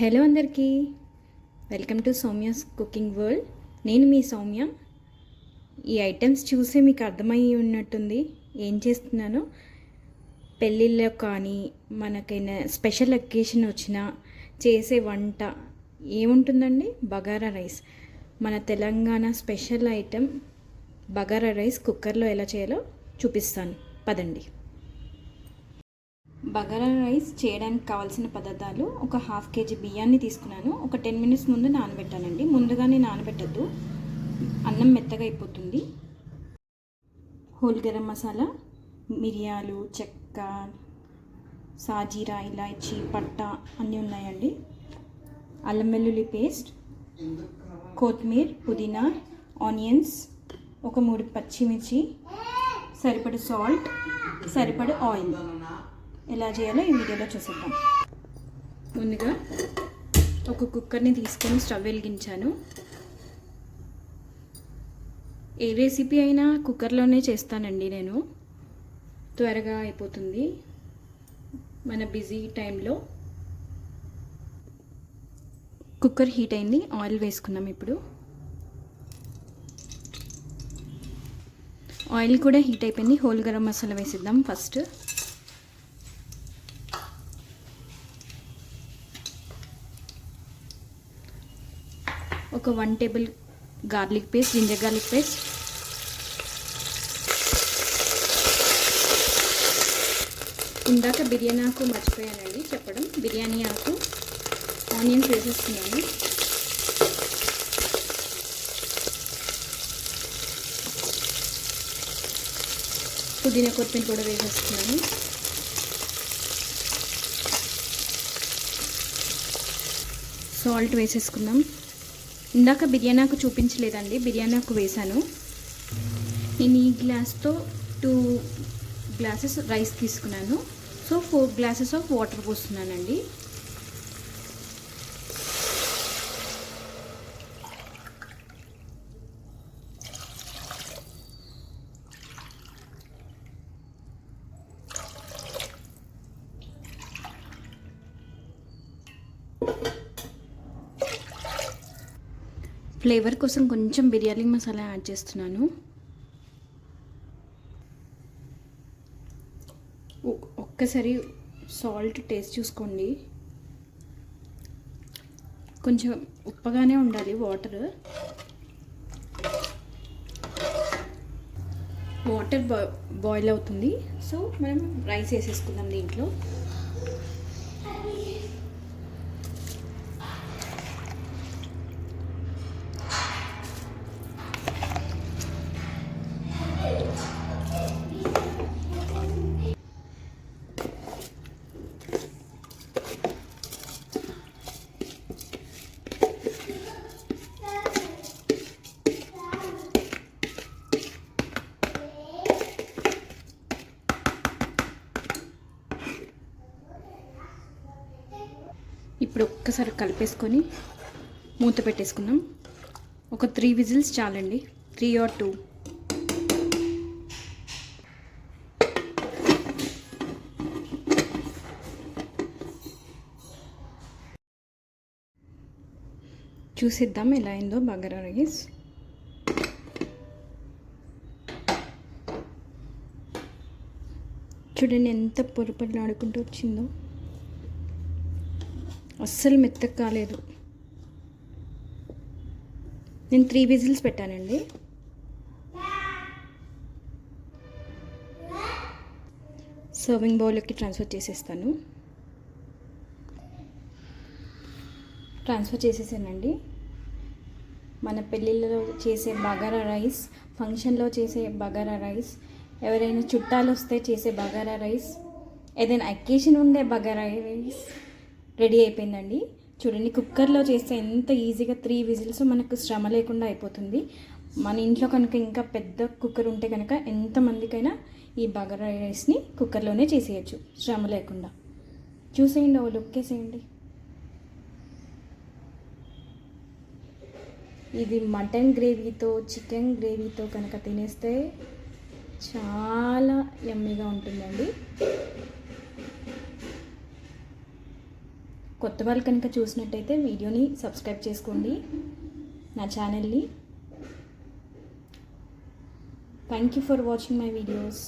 Hello అందరికీ. Welcome to Soumya's cooking world. నేను మీ సౌమ్య. ఈ ఐటమ్స్ చూసి మీకు అర్థమయ్యి ఉన్నట్టుంది. ఏం చేస్తున్నాను? పెళ్ళిళ్ళలో కానీ మనకైనా స్పెషల్ అకేషన్ వచ్చినా చేసే వంట ఏముంటుందండి? బగారా రైస్. మన Telangana special item bagara rice కుక్కర్లో ఎలా చేయాలో చూపిస్తాను. పదండి. బగారా రైస్ చేయడానికి కావాల్సిన పదార్థాలు ఒక హాఫ్ కేజీ బియ్యాన్ని తీసుకున్నాను. ఒక టెన్ మినిట్స్ ముందు నానబెట్టానండి ముందుగానే నానబెట్టద్దు. అన్నం మెత్తగా అయిపోతుంది. హోల్ గరం మసాలా మిరియాలు చెక్క సాజీరా ఇలాచి పట్ట అన్నీ ఉన్నాయండి. అల్లం వెల్లుల్లి పేస్ట్ కొత్తిమీర్ పుదీనా ఆనియన్స్ ఒక మూడు పచ్చిమిర్చి సరిపడ సాల్ట్ సరిపడ ఆయిల్. ఎలా చేయాలో ఈ వీడియోలో చూసేద్దాం. ముందుగా ఒక కుక్కర్ని తీసుకొని స్టవ్ వెలిగించాను. ఏ రెసిపీ అయినా కుక్కర్లోనే చేస్తానండి నేను. త్వరగా అయిపోతుంది. మన బిజీ టైంలో కుక్కర్ హీట్ అయింది. ఆయిల్ వేసుకున్నాం ఇప్పుడు. ఆయిల్ కూడా హీట్ అయిపోయింది. హోల్ గరం మసాలా వేసిద్దాం ఫస్ట్. ఒక one table garlic paste ginger garlic paste ఇందాక బిర్యానీ ఆకు మర్చిపోయానండి చెప్పడం. బిర్యానీ ఆకు ఆనియన్స్ వేసేస్తున్నాను. పుదీనా కొత్తిమీర కూడా వేసేస్తున్నాను. సాల్ట్ వేసేసుకుందాం. ఇందాక బిర్యానీ ఆకు చూపించలేదండి బిర్యానీ ఆకు వేశాను. నేను ఈ గ్లాస్తో టూ గ్లాసెస్ రైస్ తీసుకున్నాను. So four glasses of water పోస్తున్నానండి. Flavour కోసం కొంచెం బిర్యానీ మసాలా యాడ్ చేస్తున్నాను. ఒక్కసారి సాల్ట్ టేస్ట్ చూసుకోండి. కొంచెం ఉప్పగానే ఉండాలి వాటర్. వాటర్ బాయిల్ అవుతుంది. సో మనం రైస్ వేసేసుకుందాం దీంట్లో. ఇప్పుడు ఒక్కసారి కలిపేసుకొని మూత పెట్టేసుకుందాం. ఒక త్రీ విజిల్స్ చాలండి. Three or two. చూసిద్దాం ఎలా అయిందో బగారా రైస్? చూడండి ఎంత పొరపడిన ఆడుకుంటూ వచ్చిందో. అస్సలు మెత్తగా కాలేదు. నేను త్రీ విజిల్స్ పెట్టానండి. సర్వింగ్ బౌల్కి ట్రాన్స్ఫర్ చేసేస్తాను. ట్రాన్స్ఫర్ చేసేసానండి. మన పెళ్ళిళ్ళలో చేసే బగారా రైస్ ఫంక్షన్లో చేసే బగారా రైస్ ఎవరైనా చుట్టాలు వస్తే చేసే బగారా రైస్ ఏదైనా అకేషన్ ఉండే బగారా రైస్ రెడీ అయిపోయిందండి. చూడండి కుక్కర్లో చేస్తే ఎంత ఈజీగా త్రీ విజిల్స్ మనకు శ్రమ లేకుండా అయిపోతుంది. మన ఇంట్లో కనుక ఇంకా పెద్ద కుక్కర్ ఉంటే కనుక ఎంతమందికైనా ఈ బగారా రైస్ని కుక్కర్లోనే చేసేయచ్చు శ్రమ లేకుండా. చూసేయండి ఓ లుక్ వేసేయండి. ఇది మటన్ గ్రేవీతో చికెన్ గ్రేవీతో కనుక తినేస్తే చాలా యమ్మీగా ఉంటుందండి. కొత్త వాళ్ళు కనుక చూసినట్టయితే వీడియోని సబ్స్క్రైబ్ చేసుకోండి. నా ఛానల్ని. Thank you for watching my videos